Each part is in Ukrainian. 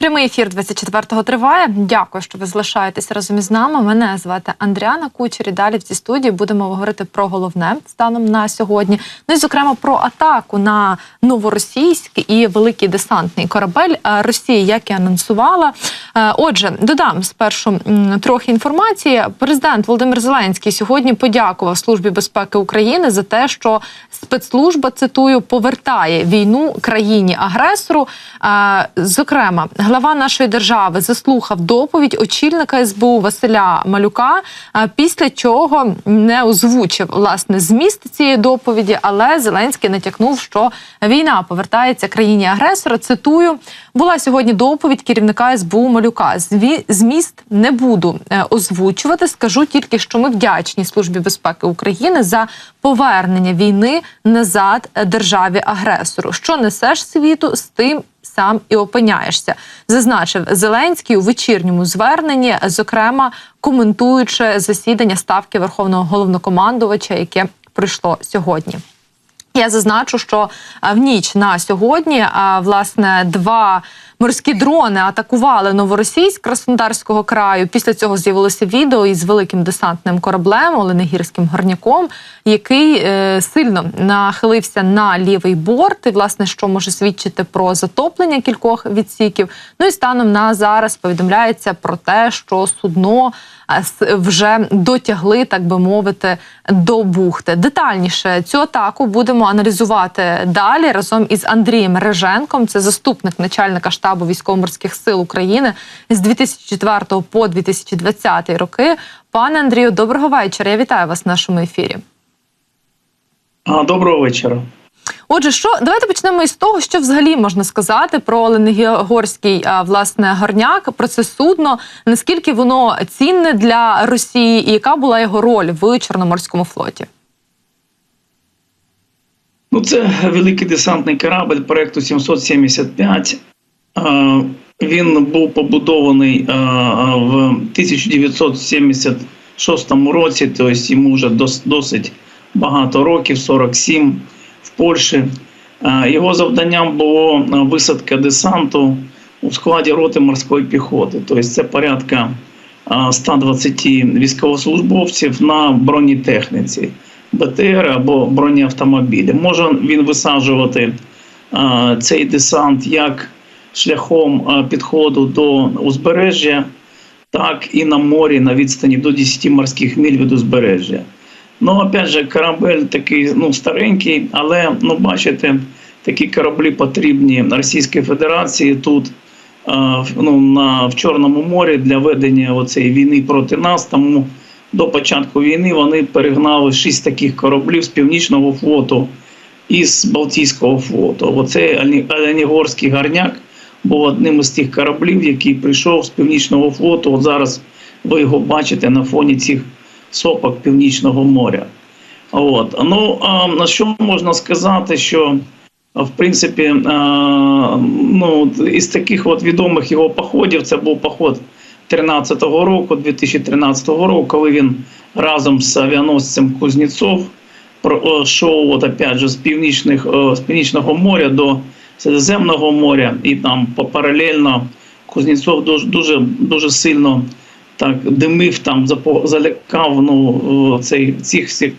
Прямий ефір 24-го триває. Дякую, що ви залишаєтесь разом із нами. Мене звати Андріана Кучер. І далі в цій студії будемо говорити про головне станом на сьогодні. Ну і зокрема про атаку на новоросійськ і великий десантний корабель Е, Росії, як і анонсувала. Е, Отже, додам спершу трохи інформації. Президент Володимир Зеленський сьогодні подякував Службі безпеки України за те, що спецслужба цитую повертає війну країні агресору. Е, Зокрема, глава нашої держави заслухав доповідь очільника СБУ Василя Малюка. е, Після чого не озвучив власне зміст цієї доповіді, але Зеленський натякнув, що війна повертається країні агресора. Цитую, була сьогодні доповідь керівника СБУ Малюка. Зміст не буду е, озвучувати. Скажу тільки, що ми вдячні Службі безпеки України за повернення війни назад державі агресору. Що несеш світу з тим. Сам і опиняєшся, зазначив Зеленський у вечірньому зверненні, зокрема коментуючи засідання ставки верховного головнокомандувача, яке пройшло сьогодні. Я зазначу, що в ніч на сьогодні власне два морські дрони атакували новоросійськ Краснодарського краю. Після цього з'явилося відео із великим десантним кораблем Оленегірським горняком, який е, сильно нахилився на лівий борт, і власне що може свідчити про затоплення кількох відсіків. Ну і станом на зараз повідомляється про те, що судно вже дотягли, так би мовити, до бухти. Детальніше цю атаку будемо аналізувати далі разом із Андрієм Реженком. Це заступник начальника штабу військово-морських сил України з 2004 по 2020 роки. Пане Андрію, доброго вечора. Я вітаю вас в нашому ефірі. Доброго вечора. Отже, що давайте почнемо із того, що взагалі можна сказати про Оленегорський власне горняк, про це судно. Наскільки воно цінне для Росії, і яка була його роль в Чорноморському флоті? Ну, це великий десантний корабль проекту 775. Е, Він був побудований в 1976 році, тобто йому вже досить багато років, 47 в Польщі. Його завданням було висадка десанту у складі роти морської піхоти. Тобто це порядка е, 120 військовослужбовців на бронетехніці. БТР або бронеавтомобілі. Може він висаджувати а, цей десант як шляхом а, підходу до узбережжя, так і на морі на відстані до 10 морських миль від узбережжя. Ну, опять же, корабель такий ну, старенький, але ну, бачите, такі кораблі потрібні Російській Федерації тут а, ну, на, в Чорному морі для ведення оцеї війни проти нас. Тому до початку війни вони перегнали шість таких кораблів з північного флоту і з Балтійського флоту. Оцей Оленігорський гарняк був одним із тих кораблів, який прийшов з північного флоту. От зараз ви його бачите на фоні цих сопок Північного моря. От. Ну, а, на що можна сказати, що в принципі, ну, із таких от відомих його походів, це був поход 13-го року, 2013 року, коли він разом з авіаносцем Кузнєцов пройшов, от опять же, з північних з північного моря до Середземного моря, і там паралельно Кузнєцов дуже дуже дуже сильно так димив, там залякав ну, цей цих всіх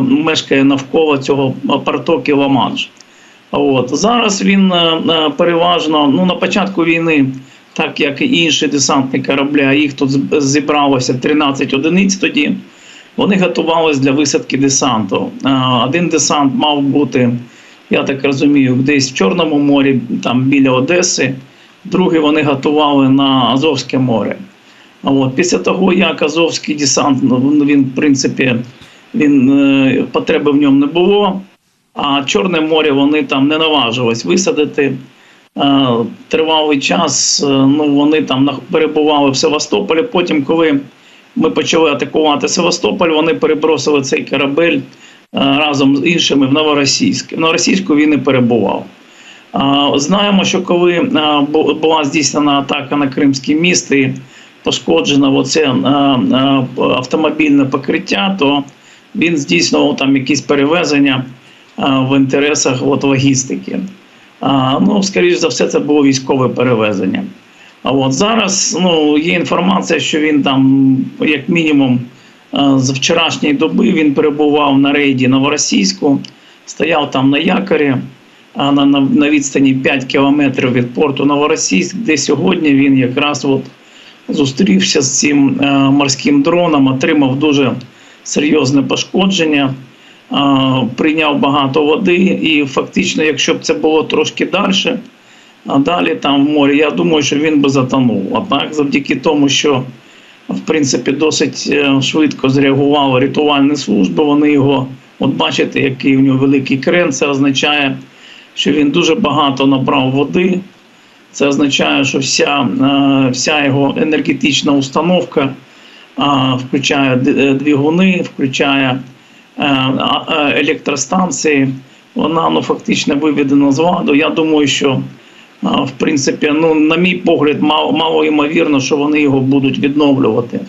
мешкає навколо цього протоки Ла-Манш. От зараз він е, е, переважно ну на початку війни, так як і інші десантні кораблі, а їх тут зібралося 13 одиниць тоді. Вони готувалися для висадки десанту. Один десант мав бути, я так розумію, десь в Чорному морі, там біля Одеси. Другий вони готували на Азовське море. От, після того, як Азовський десант, ну, він, в принципі, він, е, потреби в ньому не було, а Чорне море вони там не наважились висадити. Е, Тривалий час, е, ну, вони там перебували в Севастополі. Потім, коли ми почали атакувати Севастополь, вони перебросили цей корабель е, разом з іншими в Новоросійськ. В Новоросійську він і перебував. Знаємо, що коли була здійснена атака на Кримський міст і пошкоджено оце автомобільне покриття, то він здійснював там якісь перевезення в інтересах от, логістики. А, ну, скоріш за все, це було військове перевезення. А от зараз ну, є інформація, що він там, як мінімум, з вчорашньої доби він перебував на рейді Новоросійську, стояв там на якорі а на, на, на відстані 5 кілометрів від порту Новоросійськ, де сьогодні він якраз от зустрівся з цим е, морським дроном, отримав дуже серйозне пошкодження, прийняв багато води, і фактично, якщо б це було трошки далі, а далі там в морі, я думаю, що він би затонув. А так, завдяки тому, що в принципі досить е, швидко зреагували рятувальні служби, вони його, от бачите, який у нього великий крен, це означає, що він дуже багато набрав води. Це означає, що вся, е, вся його енергетична установка включає е, двигуни, включає електростанції. Вона ну, фактично виведена з ладу. Я думаю, що е, в принципі, ну, на мій погляд, мало, мало ймовірно, що вони його будуть відновлювати.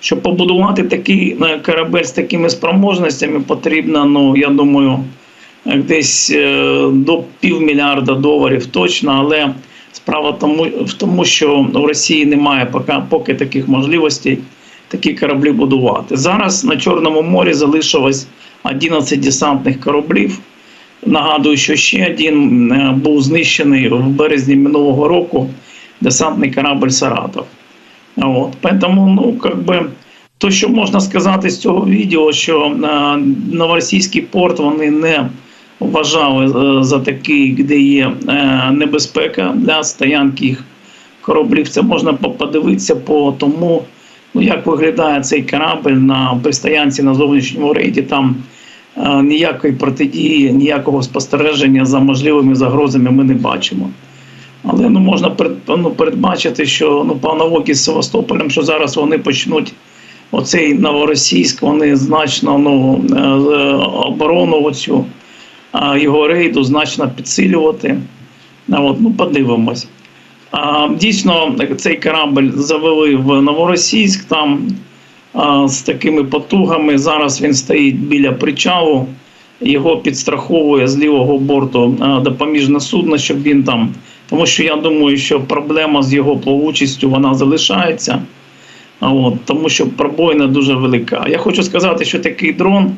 Щоб побудувати такий е, корабель з такими спроможностями, потрібно, ну, я думаю, е, десь е, до півмільярда доларів точно, але справа тому, в тому, що у Росії немає поки, поки таких можливостей такі кораблі будувати. Зараз на Чорному морі залишилось 11 десантних кораблів. Нагадую, що ще один е, був знищений в березні минулого року десантний корабль Саратов. От. Поэтому, ну, как би, то, що можна сказати з цього відео, що е, новоросійський порт вони не вважали е, за такий, де є е, небезпека для стоянки їх кораблів. Це можна подивитися по тому, ну, як виглядає цей корабль на пристоянці на зовнішньому рейді. Там е, ніякої протидії, ніякого спостереження за можливими загрозами ми не бачимо. Але ну, можна перед- ну, передбачити, що ну, аналогії з Севастополем, що зараз вони почнуть оцей новоросійськ, вони значно ну, е, е, оборону оцю а, його рейду значно підсилювати. От, ну, подивимось. Дійсно, цей корабль завели в Новоросійськ там з такими потугами. Зараз він стоїть біля причалу, його підстраховує з лівого борту допоміжне судно, щоб він там. Тому що я думаю, що проблема з його плавучістю вона залишається. От, тому що пробоїна дуже велика. Я хочу сказати, що такий дрон,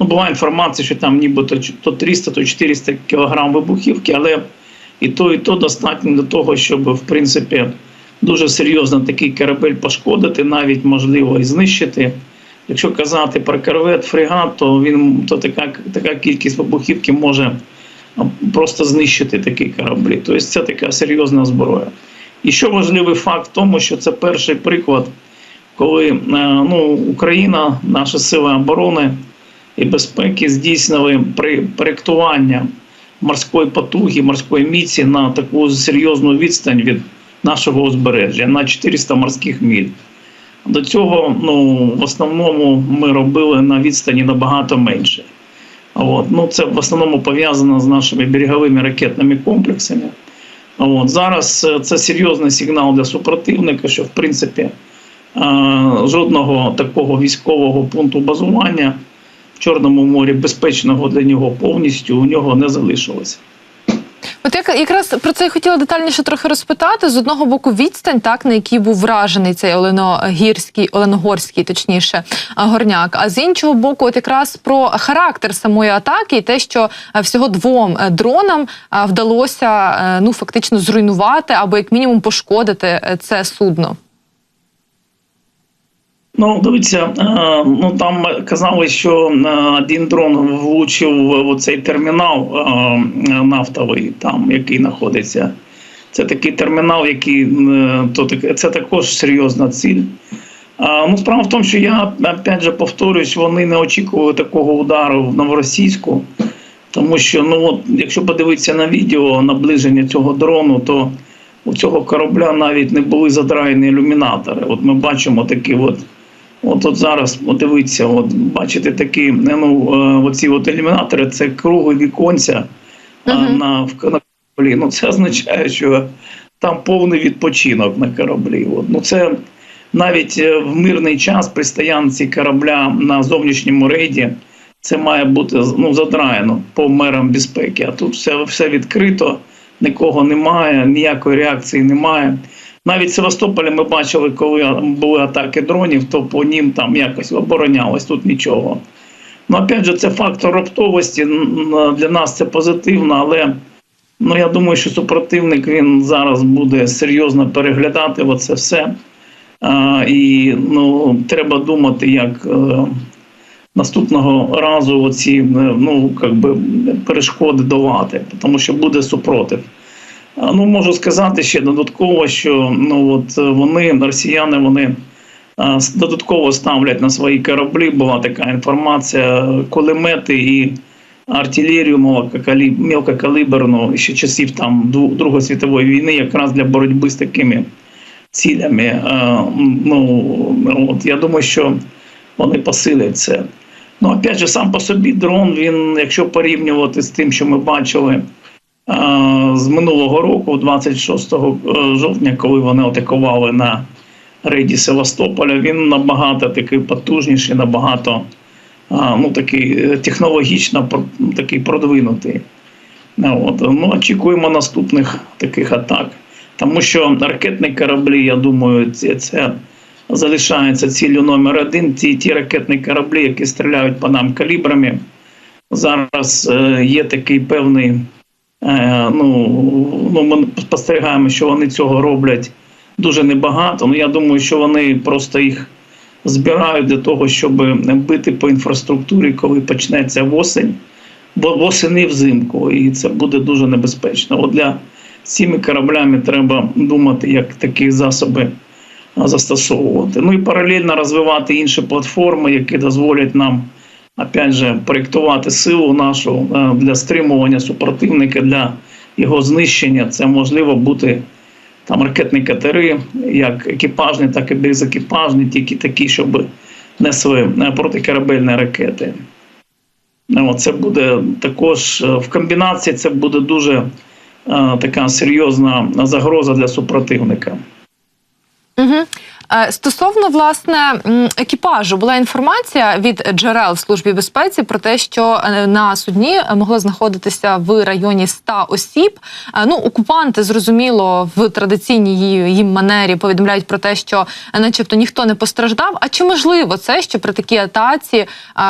ну була інформація, що там нібито то 300, то 400 кг вибухівки, але і то, і то достатньо для того, щоб в принципі дуже серйозно такий корабель пошкодити, навіть можливо і знищити. Якщо казати про корвет, фрегат, то він то така, така кількість вибухівки може просто знищити такі кораблі. Тобто це така серйозна зброя. І що важливий факт в тому, що це перший приклад, коли е, ну, Україна, наші сили оборони і безпеки здійснили при проєктування морської потуги, морської міці на таку серйозну відстань від нашого узбережжя на 400 морських міль. До цього ну, в основному ми робили на відстані набагато менше. От. Ну, це в основному пов'язано з нашими береговими ракетними комплексами. От. Зараз е, це серйозний сигнал для супротивника, що в принципі е, жодного такого військового пункту базування Чорному морі безпечного для нього повністю у нього не залишилося. От як якраз про це я хотіла детальніше трохи розпитати. З одного боку, відстань, так на якій був вражений цей Оленогірський, Оленогорський, точніше, горняк. А з іншого боку, от якраз про характер самої атаки, і те, що всього двом е, дронам вдалося е, ну фактично зруйнувати або як мінімум пошкодити е, це судно. Ну, дивіться, е, ну там казали, що е, один дрон влучив в цей термінал е, нафтовий, там який знаходиться. Це такий термінал, який то це також серйозна ціль. Ну, справа в тому, що я опять же повторюсь, вони не очікували такого удару в Новоросійську, тому що ну от, якщо подивитися на відео наближення цього дрону, то у цього корабля навіть не були задраєні ілюмінатори. От ми бачимо такі от. От, от зараз, дивіться, от бачите такі, ну, е, оці от ілюмінатори, це круглі віконця а, Мгм. на, в на кораблі. Ну, це означає, що там повний відпочинок на кораблі. От. Ну, це навіть е, в мирний час при стоянці корабля на зовнішньому рейді це має бути ну, задраєно по мерам безпеки. А тут все, все відкрито, нікого немає, ніякої реакції немає. Навіть в Севастополі ми бачили, коли були атаки дронів, то по ним там якось оборонялось, тут нічого. Ну, опять же, це фактор раптовості. Для нас це позитивно, але ну, я думаю, що супротивник він зараз буде серйозно переглядати оце все. А, і ну, треба думати, як е, наступного разу оці е, ну, би, перешкоди долати, тому що буде супротив. Ну, можу сказати ще додатково, що ну, от е, вони, росіяни, вони додатково ставлять на свої кораблі. Була така інформація, кулемети і артилерію мелкокаліберну ще часів там Другої світової війни, якраз для боротьби з такими цілями. Ну, от я думаю, що вони посилять це. Ну, опять же, сам по собі дрон, він, якщо порівнювати з тим, що ми бачили з минулого року, 26 жовтня, коли вони атакували на рейді Севастополя, він набагато такий потужніший, набагато ну, такий е, технологічно такий продвинутий. Ну, От. Ну, очікуємо наступних таких атак. Тому що ракетні кораблі, я думаю, це, це залишається ціллю номер один. Ті, ті ракетні кораблі, які стріляють по нам калібрами. Зараз е, є такий певний. Е, ну, ну, ми спостерігаємо, що вони цього роблять дуже небагато. Ну, я думаю, що вони просто їх збирають для того, щоб бити по інфраструктурі, коли почнеться восень, бо восени взимку, і це буде дуже небезпечно. От для цими кораблями треба думати, як такі засоби застосовувати. Ну і паралельно розвивати інші платформи, які дозволять нам опять же проєктувати силу нашу е, для стримування супротивника, для його знищення. Це можливо бути там ракетні катери, як екіпажні, так і безекіпажні, тільки такі, щоб несли е, протикорабельні ракети. Ну, Це буде також е, в комбінації, це буде дуже е, така серйозна загроза для супротивника. Угу. Стосовно власне екіпажу, була інформація від джерел в службі безпеці про те, що е, на судні могло знаходитися в районі 100 осіб. Е, Ну, окупанти зрозуміло в традиційній їм манері повідомляють про те, що, начебто, ніхто не постраждав. А чи можливо це, що при такій атаці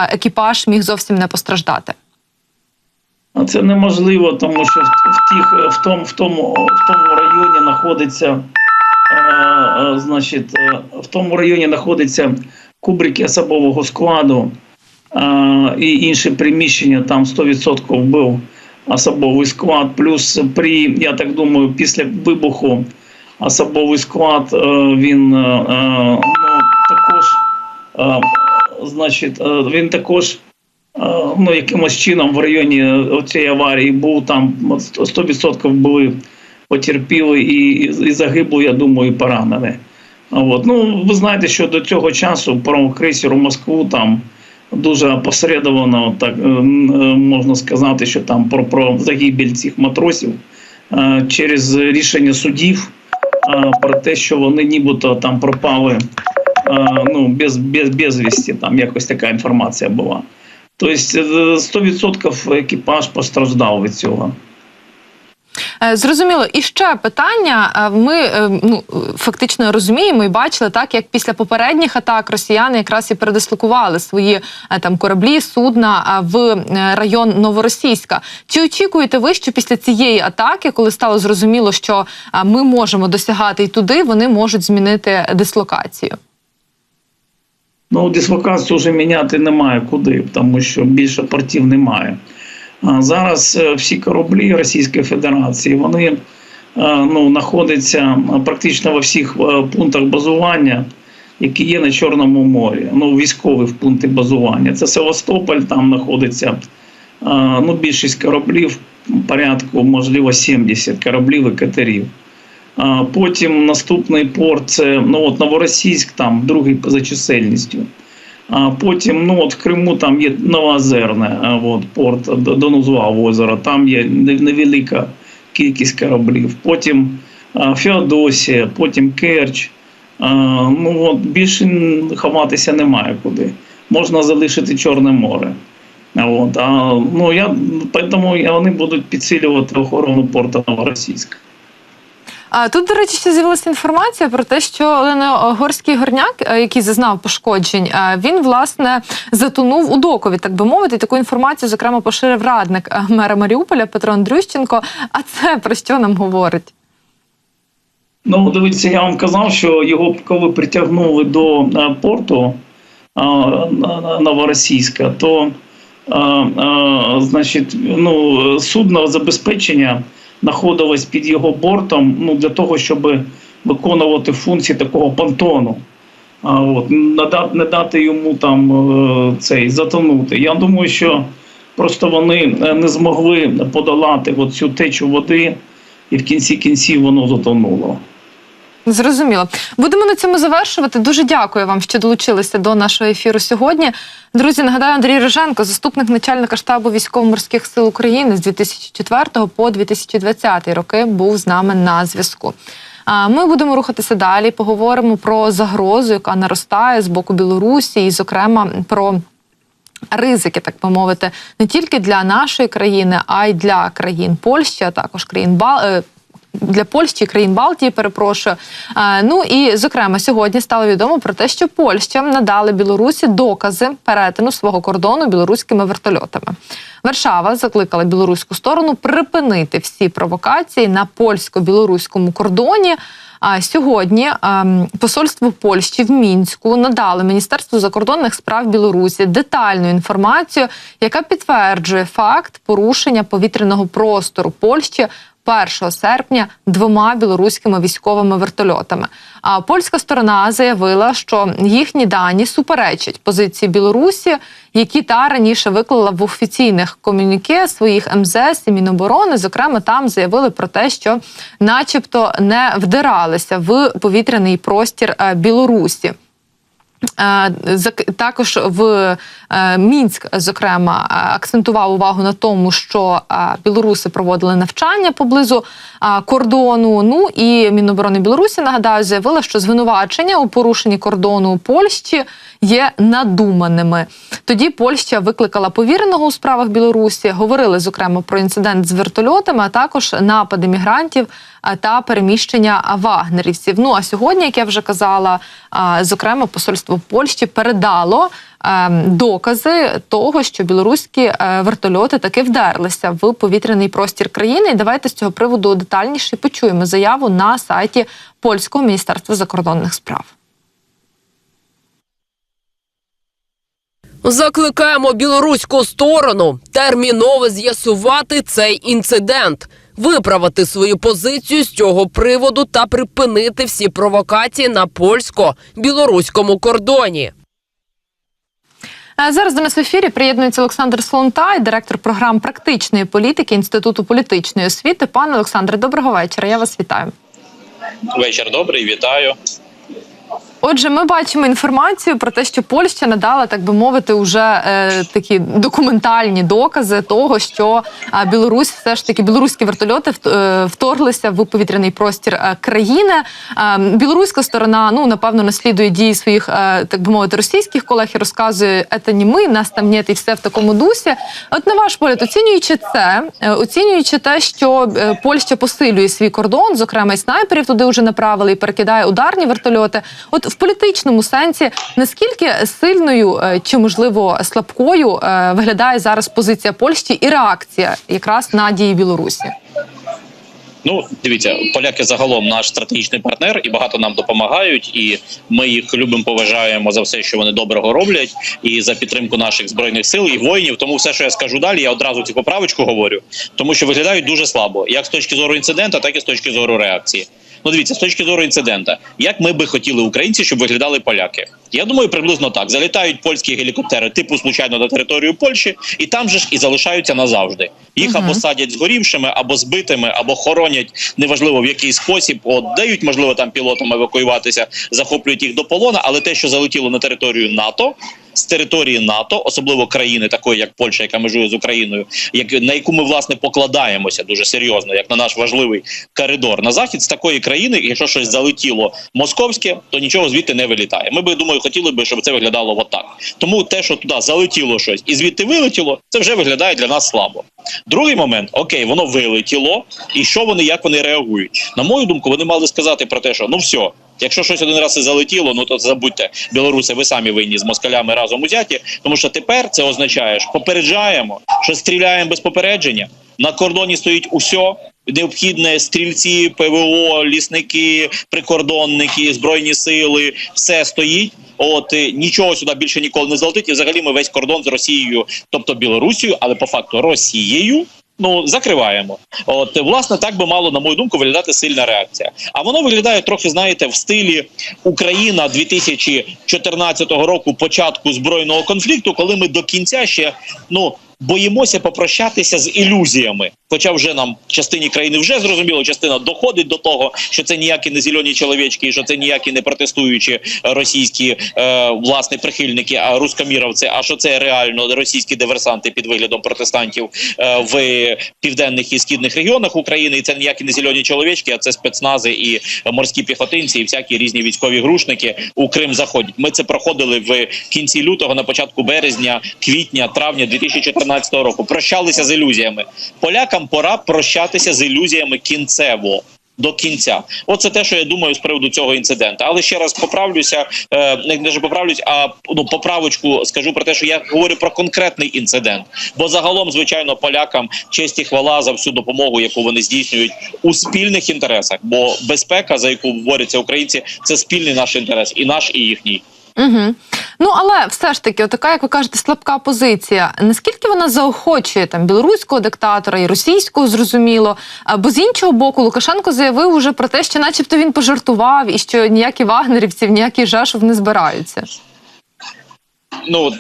екіпаж міг зовсім не постраждати? Це неможливо, тому що в, в, тих, в, тому, в, тому, в тому районі знаходиться, значить, е, в тому районі знаходиться кубрики особового складу е, і інші приміщення, там 100% був особовий склад. Плюс при, я так думаю, після вибуху особовий склад е, він е, е, ну, також, е, значить, е, він також е, ну, якимось чином в районі цієї аварії був там 100% були потерпіли і, і загиблі, я думаю, і. От. Ну, ви знаєте, що до цього часу про крейсеру Москву там дуже опосередовано, так е, е, можна сказати, що там про, про загибель цих матросів е, через рішення судів про те, що вони нібито там пропали ну, без, без, безвісті, там якось така інформація була. Тобто е, 100% екіпаж постраждав від цього. Е, Зрозуміло, і ще питання. Е, Ми е, ну фактично розуміємо і бачили так, як після попередніх атак росіяни якраз і передислокували свої там кораблі, судна в район Новоросійська. Чи очікуєте ви, що після цієї атаки, коли стало зрозуміло, що ми можемо досягати і туди, вони можуть змінити дислокацію? Ну, дислокацію вже міняти немає куди, тому що більше портів немає. Зараз е, всі кораблі Російської Федерації вони е, ну, знаходяться практично во всіх е, пунктах базування, які є на Чорному морі. Ну, військові пункти базування. Це Севастополь, там знаходиться ну, більшість кораблів, порядку, можливо, 70 кораблів і катерів. Потім наступний порт це ну, от Новоросійськ, там другий за чисельністю. А потім ну, от в Криму там є Новоозерне, а, от, порт до Донузва озера, там є невелика кількість кораблів. Потім Феодосія, потім Керч. Ну, от, більше ховатися немає куди. Можна залишити Чорне море. От, а, ну, я, поэтому вони будуть підсилювати охорону порту Новоросійська. А тут, до речі, ще з'явилася інформація про те, що Леногорський горняк, е, який зазнав пошкоджень, е, він власне затонув у докові, так би мовити. Таку інформацію, зокрема, поширив радник е, мера Маріуполя Петро Андрющенко. А це про що нам говорить? Ну, дивіться, я вам казав, що його коли притягнули до порту Новоросійська, то е, е, значить, ну, судно забезпечення знаходилось під його бортом ну, для того, щоб виконувати функції такого понтону. А, от, не дати, йому там е, цей затонути. Я думаю, що просто вони е, не змогли подолати от цю течу води, і в кінці кінців воно затонуло. Зрозуміло. Будемо на цьому завершувати. Дуже дякую вам, що долучилися до нашого ефіру сьогодні. Друзі, нагадаю, Андрій Риженко, заступник начальника штабу військово-морських сил України з 2004 по 2020 роки, був з нами на зв'язку. Ми будемо рухатися далі. Поговоримо про загрозу, яка наростає з боку Білорусі, і, зокрема, про ризики, так би мовити, не тільки для нашої країни, а й для країн Польщі, а також країн Бал. Е, Для Польщі, країн Балтії, перепрошую. Е, Ну і зокрема, сьогодні стало відомо про те, що Польща надала Білорусі докази перетину свого кордону білоруськими вертольотами. Варшава закликала білоруську сторону припинити всі провокації на польсько-білоруському кордоні. А сьогодні ем, посольство Польщі в мінську надали Міністерству закордонних справ Білорусі детальну інформацію, яка підтверджує факт порушення повітряного простору Польщі. 1 серпня двома білоруськими військовими вертольотами. А польська сторона заявила, що їхні дані суперечать позиції Білорусі, які та раніше виклала в офіційних комюніке своїх МЗС і Міноборони. Зокрема, там заявили про те, що, начебто, не вдиралися в повітряний простір е, Білорусі. Е, Також в е, Мінськ, зокрема, е, акцентував увагу на тому, що білоруси проводили навчання поблизу кордону. Ну і Міноборони Білорусі нагадаю заявила, що звинувачення у порушенні кордону Польщі є надуманими. Тоді Польща викликала повіреного у справах Білорусі. Говорили зокрема про інцидент з вертольотами, а також напади мігрантів та переміщення вагнерівців. Ну а сьогодні, як я вже казала, зокрема, посольство Польщі передало е, докази того, що білоруські е, вертольоти таки вдерлися в повітряний простір країни. І давайте з цього приводу детальніше почуємо заяву на сайті польського міністерства закордонних справ. Закликаємо білоруську сторону терміново з'ясувати цей інцидент, виправити свою позицію з цього приводу та припинити всі провокації на польсько-білоруському кордоні. Е, Зараз до нас в ефірі приєднується Олександр Слонтай, директор програм практичної політики Інституту політичної освіти. Пане Олександре, доброго вечора. Я вас вітаю. Вечір добрий, вітаю. Отже, ми бачимо інформацію про те, що Польща надала, так би мовити, уже е, такі документальні докази того, що е, Білорусь все ж таки білоруські вертольоти е, вторглися в повітряний простір е, країни. Е, білоруська сторона, ну напевно, наслідує дії своїх, е, так би мовити, російських колег і розказує «это не ми, нас там нет» і все в такому дусі. От на ваш погляд, оцінюючи це, е, оцінюючи те, що е, Польща посилює свій кордон, зокрема і снайперів туди вже направили і перекидає ударні вертольоти. От в політичному сенсі, наскільки сильною е, чи можливо слабкою е, виглядає зараз позиція Польщі і реакція якраз на дії Білорусі? Ну, дивіться, поляки загалом наш стратегічний партнер і багато нам допомагають. І ми їх любимо, поважаємо за все, що вони доброго роблять, і за підтримку наших збройних сил і воїнів. Тому все, що я скажу далі, я одразу цю поправочку говорю, тому що виглядають дуже слабо, як з точки зору інцидента, так і з точки зору реакції. Ну, дивіться, з точки зору інцидента, як ми би хотіли українці, щоб виглядали поляки. Я думаю, приблизно так. Залітають польські гелікоптери, типу случайно на територію Польщі, і там же ж і залишаються назавжди. Їх Мгм. або садять згорівшими, або збитими, або хоронять неважливо в який спосіб. От дають можливо там пілотам евакуюватися, захоплюють їх до полона. Але те, що залетіло на територію НАТО, з території НАТО, особливо країни, такої як Польща, яка межує з Україною, як на яку ми власне покладаємося дуже серйозно, як на наш важливий коридор на захід з такої країни, якщо щось залетіло московське, то нічого звідти не вилітає. Ми би думаю, хотіли би, щоб це виглядало отак. Тому те, що туди залетіло щось і звідти вилетіло, це вже виглядає для нас слабо. Другий момент, окей, воно вилетіло, і що вони, як вони реагують? На мою думку, вони мали сказати про те, що ну все. Якщо щось один раз і залетіло, ну то забудьте, білоруси, ви самі винні з москалями разом узяті, тому що тепер це означає, що попереджаємо, що стріляємо без попередження. На кордоні стоїть усе необхідне стрільці, ПВО, лісники, прикордонники, збройні сили, все стоїть. От нічого сюди більше ніколи не залетить. І взагалі ми весь кордон з Росією, тобто Білорусією, але по факту Росією. Ну закриваємо. От власне так би мало, на мою думку, виглядати сильна реакція. А воно виглядає трохи, знаєте, в стилі Україна 2014 року, початку збройного конфлікту, коли ми до кінця ще ну боїмося попрощатися з ілюзіями. Хоча вже нам частині країни вже зрозуміло, частина доходить до того, що це ніякі не зелені чоловічки, що це ніякі не протестуючі російські е, власне прихильники, а рускоміровці, а що це реально російські диверсанти під виглядом протестантів е, в південних і східних регіонах України. І це ніякі не зелені чоловічки, а це спецнази і морські піхотинці, і всякі різні військові грушники у Крим заходять. Ми це проходили в кінці лютого, на початку березня, квітня, травня 2014 року. Прощалися з ілюзіями. Полякам пора прощатися з ілюзіями кінцево. До кінця, оце те, що я думаю з приводу цього інциденту. Але ще раз поправлюся, е, не ж поправлюсь, а ну поправочку скажу про те, що я говорю про конкретний інцидент. Бо загалом, звичайно, полякам честь і хвала за всю допомогу, яку вони здійснюють у спільних інтересах. Бо безпека, за яку борються українці, це спільний наш інтерес, і наш, і їхній. Угу. Ну але все ж таки, отака, як ви кажете, слабка позиція. Наскільки вона заохочує там білоруського диктатора і російського, зрозуміло. Бо з іншого боку, Лукашенко заявив уже про те, що, начебто, він пожартував і що ніякі вагнерівців, ніякі жашов не збираються. ну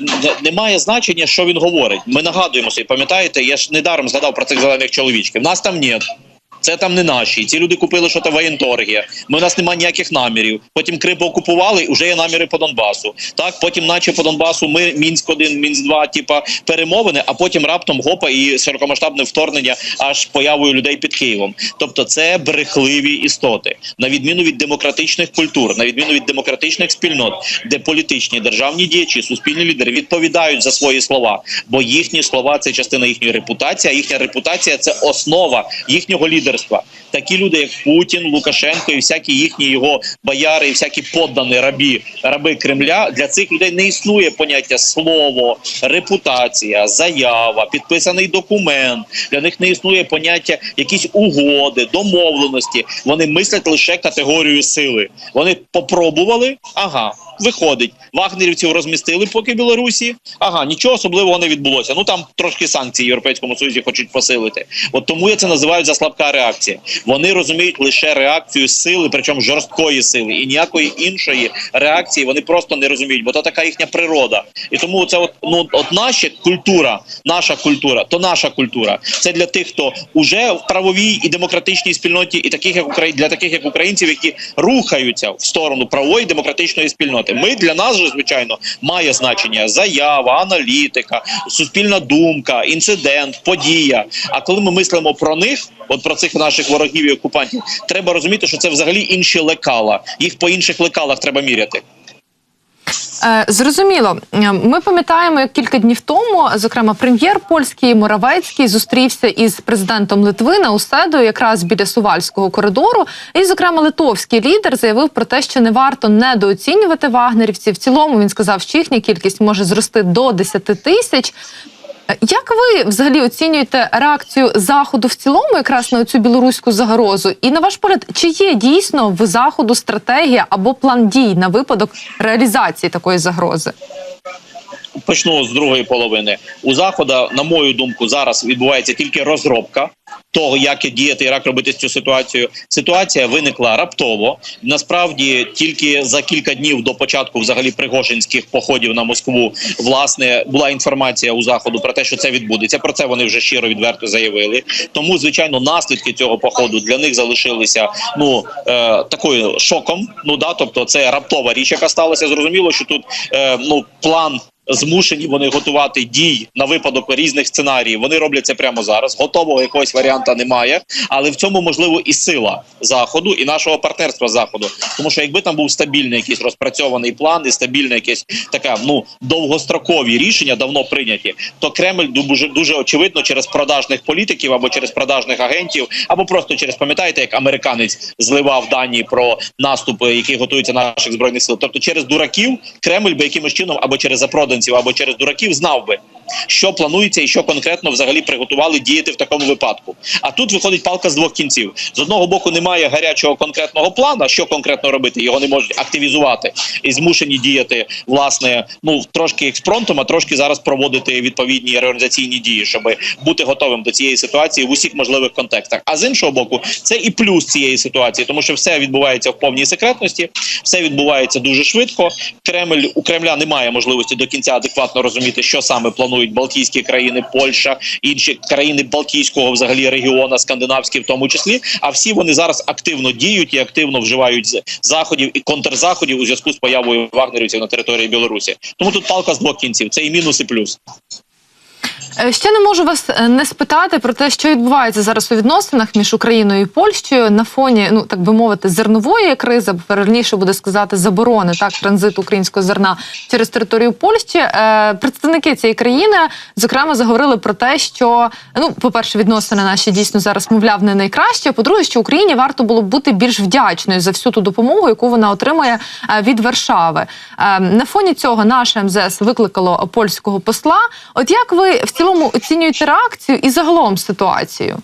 немає значення, що він говорить. Ми нагадуємо собі, пам'ятаєте, я ж недаром згадав про цих зелених чоловічків. Нас там нет. Це там не наші. Ці люди купили що то воєнторги. Ми у нас немає ніяких намірів. Потім Крим окупували, вже є наміри по Донбасу. Так, потім, наче по Донбасу, ми мінськ 1 мінськ 2 типа перемовини, а потім раптом гопа і широкомасштабне вторгнення аж появою людей під Києвом. Тобто, це брехливі істоти, на відміну від демократичних культур, на відміну від демократичних спільнот, де політичні державні діячі, суспільні лідери відповідають за свої слова, бо їхні слова це частина їхньої репутації. А їхня репутація це основа їхнього лідерства. Такі люди, як Путін, Лукашенко і всякі їхні його бояри, і всякі поддані рабі, раби Кремля. Для цих людей не існує поняття слово, репутація, заява, підписаний документ. Для них не існує поняття якісь угоди, домовленості. Вони мислять лише категорію сили. Вони попробували, ага. Виходить, вагнерівців розмістили поки Білорусі. Ага, нічого особливого не відбулося. Ну там трошки санкції Європейському Союзі хочуть посилити. От тому я це називаю за слабка реакція. Вони розуміють лише реакцію сили, причому жорсткої сили, і ніякої іншої реакції вони просто не розуміють, бо то така їхня природа. І тому це от ну от наша культура, наша культура, то наша культура. Це для тих, хто уже в правовій і демократичній спільноті, і таких як Украї... для таких як українців, які рухаються в сторону правової демократичної спільноти. Ми для нас же звичайно має значення заява, аналітика, суспільна думка, інцидент, подія. А коли ми мислимо про них, от про цих наших ворогів і окупантів, треба розуміти, що це взагалі інші лекала. Їх по інших лекалах треба міряти. Е, Зрозуміло, Е, ми пам'ятаємо, як кілька днів тому, зокрема, прем'єр польський Моравецький зустрівся із президентом Литви на уседу, якраз біля Сувальського коридору. І, зокрема, литовський лідер заявив про те, що не варто недооцінювати вагнерівців. В цілому він сказав, що їхня кількість може зрости до 10 тисяч. Як ви взагалі оцінюєте реакцію заходу в цілому, якраз на цю білоруську загрозу? І на ваш погляд, чи є дійсно в заходу стратегія або план дій на випадок реалізації такої загрози? Почну з другої половини. У захода, на мою думку, зараз відбувається тільки розробка того, як діяти і як робити цю ситуацію. Ситуація виникла раптово. Насправді, тільки за кілька днів до початку взагалі пригожинських походів на Москву, власне, була інформація у заходу про те, що це відбудеться. Про це вони вже щиро відверто заявили. Тому, звичайно, наслідки цього походу для них залишилися ну е, такою шоком. Ну да, тобто, це раптова річ, яка сталася. Зрозуміло, що тут е, ну план змушені вони готувати дій на випадок різних сценаріїв. Вони роблять це прямо зараз. Готового якогось варіанта немає, але в цьому можливо і сила заходу, і нашого партнерства заходу. Тому що якби там був стабільний якийсь розпрацьований план і стабільне якесь таке ну довгострокові рішення давно прийняті, то Кремль дуже дуже очевидно через продажних політиків або через продажних агентів, або просто через пам'ятаєте, як американець зливав дані про наступи, які готуються наших збройних сил. Тобто через дураків Кремль би якимось чином або через запроданців, або через дураків знав би. Що планується і що конкретно взагалі приготували діяти в такому випадку? А тут виходить палка з двох кінців. З одного боку немає гарячого конкретного плану, що конкретно робити. Його не можуть активізувати і змушені діяти власне ну трошки експронтом, а трошки зараз проводити відповідні реорганізаційні дії, щоб бути готовим до цієї ситуації в усіх можливих контекстах. А з іншого боку, це і плюс цієї ситуації, тому що все відбувається в повній секретності, все відбувається дуже швидко. Кремль у Кремля немає можливості до кінця адекватно розуміти, що саме планують Балтійські країни, Польща, інші країни Балтійського взагалі регіона, скандинавські в тому числі. А всі вони зараз активно діють і активно вживають заходів і контрзаходів у зв'язку з появою вагнерівців на території Білорусі. Тому тут палка з двох кінців. Це і мінус, і плюс. Е, Ще не можу вас е, не спитати про те, що відбувається зараз у відносинах між Україною і Польщею на фоні, ну так би мовити, зернової кризи, верніше буде сказати, заборони так транзиту українського зерна через територію Польщі. Е, Представники цієї країни зокрема заговорили про те, що ну, по-перше, відносини наші дійсно зараз, мовляв, не найкращі. а По-друге, що Україні варто було б бути більш вдячною за всю ту допомогу, яку вона отримує від Варшави. На фоні цього наше МЗС викликало польського посла. От як ви в цілому оцінюєте реакцію і загалом ситуацію?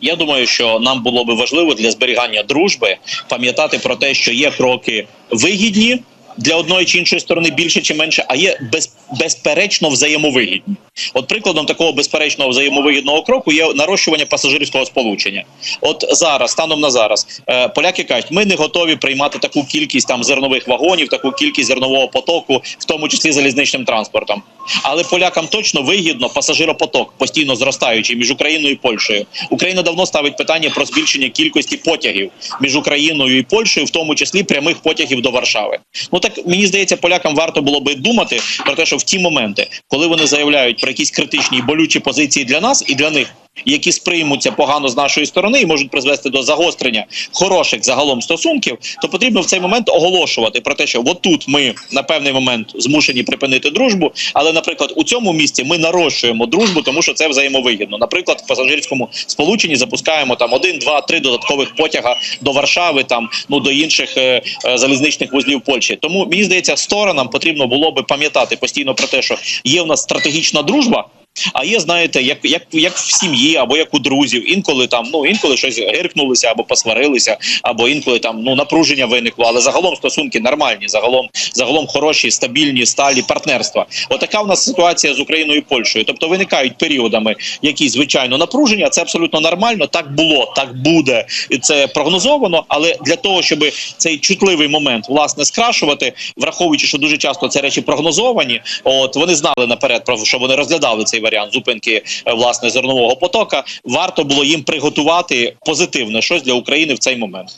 Я думаю, що нам було би важливо для зберігання дружби пам'ятати про те, що є кроки вигідні. Для одної чи іншої сторони більше чи менше, а є без, безперечно взаємовигідні. От прикладом такого безперечного взаємовигідного кроку є нарощування пасажирського сполучення. От зараз, станом на зараз, е, поляки кажуть, ми не готові приймати таку кількість там зернових вагонів, таку кількість зернового потоку, в тому числі залізничним транспортом. Але полякам точно вигідно пасажиропоток постійно зростаючий між Україною і Польщею. Україна давно ставить питання про збільшення кількості потягів між Україною і Польщею, в тому числі прямих потягів до Варшави. Ну так мені здається, полякам варто було би думати про те, що в ті моменти, коли вони заявляють про якісь критичні і болючі позиції для нас і для них. Які сприймуться погано з нашої сторони і можуть призвести до загострення хороших загалом стосунків, то потрібно в цей момент оголошувати про те, що отут ми на певний момент змушені припинити дружбу. Але, наприклад, у цьому місці ми нарощуємо дружбу, тому що це взаємовигідно. Наприклад, в пасажирському сполученні запускаємо там один, два, три додаткових потяга до Варшави, там ну до інших е, е, залізничних вузлів Польщі. Тому мені здається, сторонам потрібно було би пам'ятати постійно про те, що є в нас стратегічна дружба. А є, знаєте, як як, як в сім'ї або як у друзів. Інколи там ну інколи щось гиркнулися або посварилися, або інколи там ну напруження виникло. Але загалом стосунки нормальні, загалом загалом хороші, стабільні, сталі партнерства. Отака в нас ситуація з Україною і Польщею. Тобто виникають періодами якісь звичайно напруження. Це абсолютно нормально. Так було, так буде, і це прогнозовано. Але для того, щоб цей чутливий момент власне скрашувати, враховуючи, що дуже часто це речі прогнозовані, от вони знали наперед про що вони розглядали цей варіант зупинки е, власне зернового потока. Варто було їм приготувати позитивне щось для України в цей момент.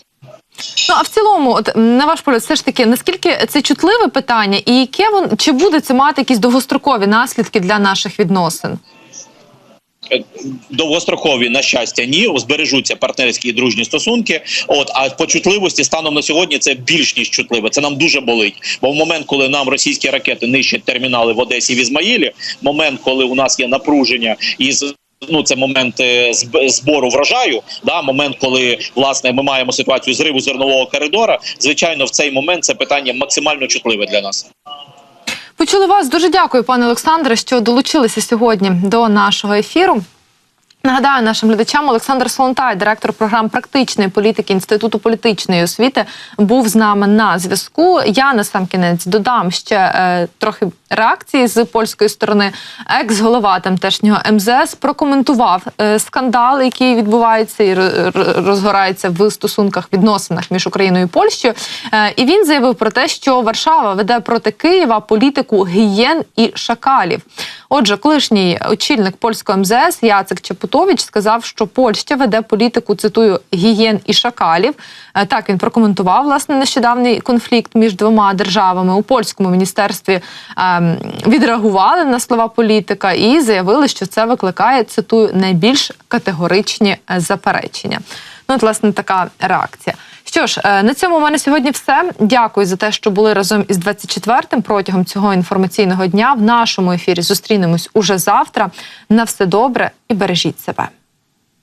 Ну а в цілому, от на ваш погляд, все ж таки, наскільки це чутливе питання, і яке вон чи буде це мати якісь довгострокові наслідки для наших відносин? Е, довгострокові на щастя ні збережуться партнерські і дружні стосунки. От а по чутливості станом на сьогодні це більш ніж чутливе. Це нам дуже болить. Бо в момент, коли нам російські ракети нищать термінали в Одесі в Ізмаїлі, момент, коли у нас є напруження із Ну, це момент е, збору врожаю. Да, момент, коли власне ми маємо ситуацію зриву зернового коридора. Звичайно, в цей момент це питання максимально чутливе для нас. Почули вас. Дуже дякую, пане Олександре, що долучилися сьогодні до нашого ефіру. Нагадаю нашим глядачам, Олександр Солонтай, директор програм практичної політики Інституту політичної освіти, був з нами на зв'язку. Я на сам кінець додам ще е, трохи реакції з польської сторони. Екс-голова тамтешнього МЗС прокоментував е, скандал, який відбувається і ро- ро- розгорається в стосунках відносинах між Україною і Польщею. Е, і він заявив про те, що Варшава веде проти Києва політику гієн і шакалів. Отже, колишній очільник польського МЗС Яцек Чепутович сказав, що Польща веде політику, цитую, гієн і шакалів. Е, Так він прокоментував власне нещодавний конфлікт між двома державами у польському міністерстві е, м, відреагували на слова політика і заявили, що це викликає цитую найбільш категоричні е, заперечення. Ну, от, власне, така реакція. Що ж, е, на цьому у мене сьогодні все. Дякую за те, що були разом із 24-м протягом цього інформаційного дня. В нашому ефірі зустрінемось уже завтра. На все добре і бережіть себе.